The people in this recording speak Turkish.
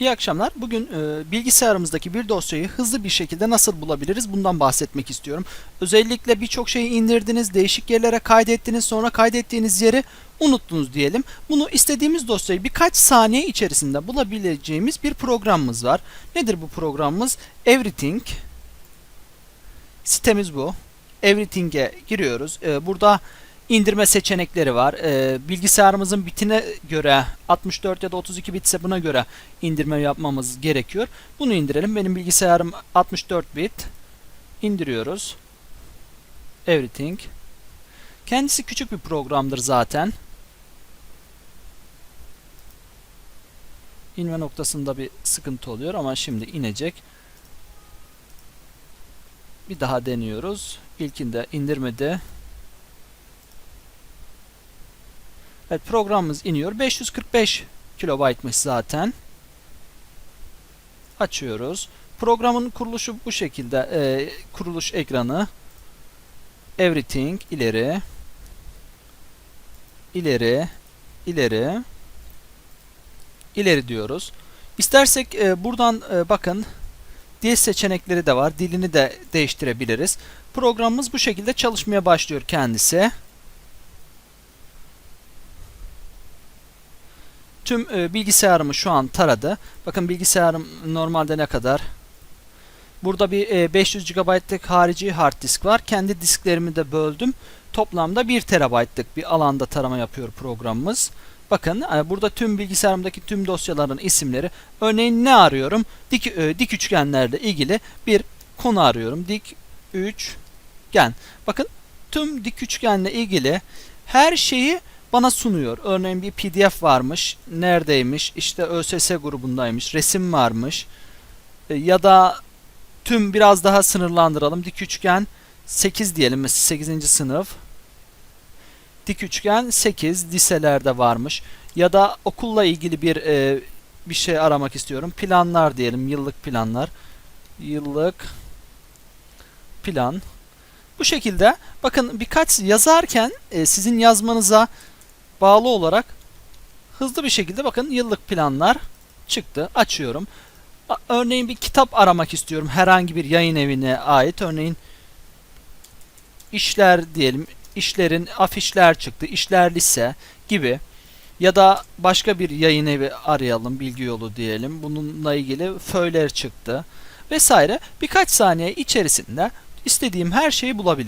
İyi akşamlar. Bugün e, bilgisayarımızdaki bir dosyayı hızlı bir şekilde nasıl bulabiliriz bundan bahsetmek istiyorum. Özellikle birçok şeyi indirdiniz, değişik yerlere kaydettiniz, sonra kaydettiğiniz yeri unuttunuz diyelim. Bunu istediğimiz dosyayı birkaç saniye içerisinde bulabileceğimiz bir programımız var. Nedir bu programımız? Everything. Sitemiz bu. Everything'e giriyoruz. E, burada indirme seçenekleri var. Ee, bilgisayarımızın bitine göre 64 ya da 32 bitse buna göre indirme yapmamız gerekiyor. Bunu indirelim. Benim bilgisayarım 64 bit. İndiriyoruz. Everything. Kendisi küçük bir programdır zaten. İnme noktasında bir sıkıntı oluyor ama şimdi inecek. Bir daha deniyoruz. İlkinde indirmedi. Evet programımız iniyor. 545 kilobaytmış zaten. Açıyoruz. Programın kuruluşu bu şekilde. Ee, kuruluş ekranı. Everything ileri. ileri ileri ileri diyoruz. İstersek e, buradan e, bakın dil seçenekleri de var. Dilini de değiştirebiliriz. Programımız bu şekilde çalışmaya başlıyor kendisi. Tüm e, bilgisayarımı şu an taradı. Bakın bilgisayarım normalde ne kadar? Burada bir e, 500 GB'lık harici hard disk var. Kendi disklerimi de böldüm. Toplamda 1 TB'lık bir alanda tarama yapıyor programımız. Bakın e, burada tüm bilgisayarımdaki tüm dosyaların isimleri. Örneğin ne arıyorum? Dik, e, dik üçgenlerle ilgili bir konu arıyorum. Dik üçgen. Bakın tüm dik üçgenle ilgili her şeyi bana sunuyor. Örneğin bir PDF varmış. Neredeymiş? İşte ÖSS grubundaymış. Resim varmış. E, ya da tüm biraz daha sınırlandıralım. Dik üçgen 8 diyelim mesela 8. sınıf. Dik üçgen 8 liselerde varmış. Ya da okulla ilgili bir e, bir şey aramak istiyorum. Planlar diyelim. Yıllık planlar. Yıllık plan. Bu şekilde bakın birkaç yazarken e, sizin yazmanıza bağlı olarak hızlı bir şekilde bakın yıllık planlar çıktı. Açıyorum. Örneğin bir kitap aramak istiyorum herhangi bir yayın evine ait. Örneğin işler diyelim. işlerin afişler çıktı. işler lise gibi. Ya da başka bir yayın evi arayalım. Bilgi yolu diyelim. Bununla ilgili föyler çıktı. Vesaire. Birkaç saniye içerisinde istediğim her şeyi bulabilirim.